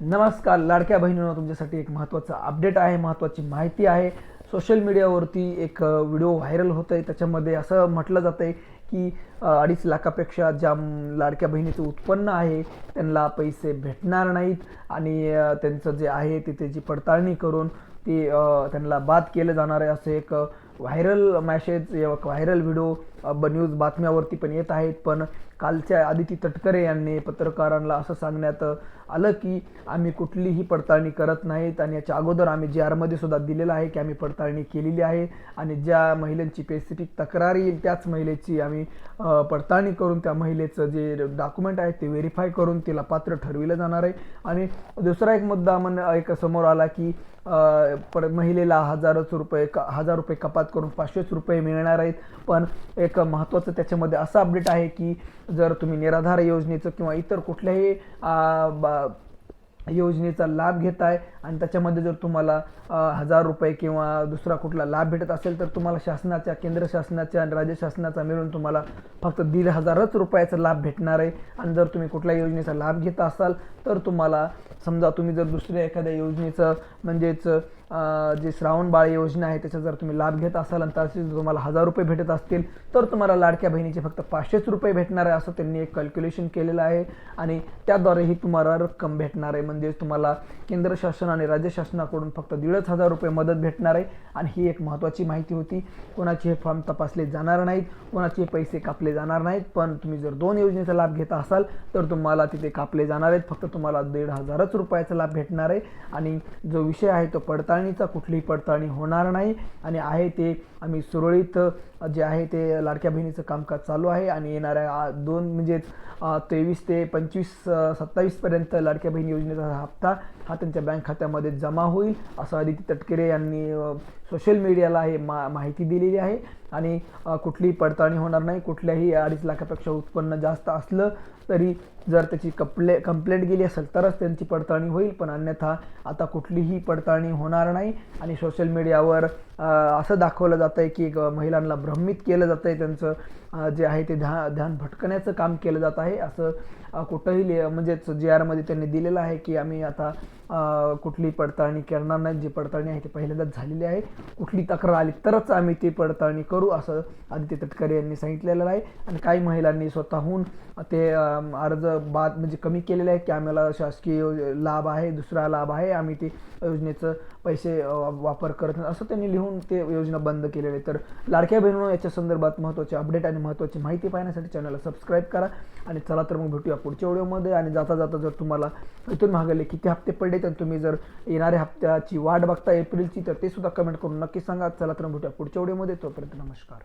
नमस्कार लाडक्या बहिणींना तुमच्यासाठी एक महत्त्वाचा अपडेट आहे महत्त्वाची माहिती आहे. सोशल मीडियावरती एक व्हिडिओ व्हायरल होत आहे त्याच्यामध्ये असं म्हटलं जातं आहे की अडीच लाखापेक्षा ज्या लाडक्या बहिणीचं उत्पन्न आहे. त्यांना पैसे भेटणार नाहीत आणि त्यांचं जे आहे ते त्याची पडताळणी करून ती त्यांना बाद केलं जाणार आहे असं एक व्हायरल मॅसेज व्हायरल व्हिडिओ ब न्यूज बातम्यावरती पण येत आहेत. पण कालच्या आदिती तटकरे यांनी पत्रकारांना असं सांगण्यात आलं की आम्ही कुठलीही पडताळणी करत नाहीत आणि याच्या अगोदर आम्ही जी आरमध्ये सुद्धा दिलेलं आहे की आम्ही पडताळणी केलेली आहे आणि ज्या महिलांची स्पेसिफिक तक्रार येईल त्याच महिलेची आम्ही पडताळणी करून त्या महिलेचं जे डॉक्युमेंट आहे ते व्हेरीफाय करून तिला पात्र ठरविलं जाणार आहे. आणि दुसरा एक मुद्दा मन एक समोर आला की पर महिलेला हजारच रुपये क हजार रुपये कपात करून पाचशेच रुपये मिळणार आहेत. पण एक महत्त्वाचं त्याच्यामध्ये असं अपडेट आहे की जर तुम्ही निराधार योजनेचं किंवा इतर कुठल्याही योजनेचा लाभ घेताय आणि त्याच्यामध्ये जर तुम्हाला हजार रुपये किंवा दुसरा कुठला लाभ भेटत असेल तर तुम्हाला शासनाच्या केंद्र शासनाच्या आणि राज्य शासनाचा मिळून तुम्हाला फक्त दीड हजारच रुपयाचा लाभ भेटणार आहे. आणि जर तुम्ही कुठल्या योजनेचा लाभ घेत असाल तर तुम्हाला समजा तुम्ही जर दुसऱ्या एखाद्या योजनेचं म्हणजेच जे श्रावण बाळ योजना आहे त्याचा जर तुम्ही लाभ घेत असाल आणि त्याचे जर तुम्हाला हजार रुपये भेटत असतील तर तुम्हाला लाडक्या बहिणीचे फक्त पाचशेच रुपये भेटणार आहे असं त्यांनी एक कॅल्क्युलेशन केलेलं आहे. आणि त्याद्वारेही तुम्हाला रक्कम भेटणार आहे. म्हणजे तुम्हाला केंद्र शासन आणि राज्य शासनाकडून फक्त दीडच हजार रुपये मदत भेटणार आहे. आणि ही एक महत्त्वाची माहिती होती कोणाचे हे फॉर्म तपासले जाणार नाहीत कोणाचे पैसे कापले जाणार नाहीत. पण तुम्ही जर दोन योजनेचा लाभ घेत असाल तर तुम्हाला तिथे कापले जाणार आहेत. फक्त तुम्हाला दीड हजारच रुपयाचा लाभ भेटणार आहे. आणि जो विषय आहे तो पडताळणीचा कुठलीही पडताळणी होणार नाही. आणि आहे ते आम्ही सुरळीत जे आहे ते लाडक्या बहिणीचं कामकाज चालू आहे. आणि येणाऱ्या दोन म्हणजेच तेवीस ते पंचवीस सत्तावीसपर्यंत लाडक्या बहीण योजनेचा हा हप्ता हा त्यांच्या बँक खात्यामध्ये जमा होईल. असं आदिती तटकरे यांनी सोशल मीडियाला हे मा माहिती दिलेली आहे. आणि कुठलीही पडताळणी होणार नाही. कुठल्याही अडीच लाखापेक्षा उत्पन्न जास्त असलं तरी जर त्याची कप्ले कंप्लेंट गेली असेल तरच त्यांची पडताळणी होईल. पण अन्यथा आता कुठलीही पडताळणी होणार नाही. आणि सोशल मीडियावर असं दाखवलं जातं आहे की ग- महिलांना भ्रमित केलं जातं आहे त्यांचं जे आहे ते ध्या ध्यान भटकण्याचं काम केलं जात आहे. असं कुठंही ले म्हणजेच जे आरमध्ये त्यांनी दिलेलं आहे की आम्ही आता कुठली पडताळणी करणार नाही. जी पडताळणी आहे ती पहिल्यांदाच झालेली आहे. कुठली तक्रार आली तरच आम्ही ती पडताळणी करू. असं आदित्य तटकरे यांनी सांगितलेलं आहे. आणि काही महिलांनी स्वतःहून ते अर्ज बाद म्हणजे कमी केलेले आहे की आम्हाला शासकीय लाभ आहे दुसरा लाभ आहे आम्ही ते योजनेचं पैसे वापर करत नाही. असं त्यांनी लिहून ते योजना बंद केलेली आहे तर लाडक्या बहिणींनो याच्या संदर्भात महत्त्वाचे अपडेट आणि महत्त्वाची माहिती पाहण्यासाठी चॅनलला सबस्क्राईब करा. आणि चला तर मग भेटूया पुढच्या व्हिडिओमध्ये. आणि जाता जाता जर तुम्हाला इथून महागले किती हप्ते पडले तर तुम्ही जर येणाऱ्या हप्त्याची वाट बघता एप्रिलची तर ते सुद्धा कमेंट करून नक्की सांगा. चला तर मग भेटूया पुढच्या व्हिडिओमध्ये. तोपर्यंत नमस्कार.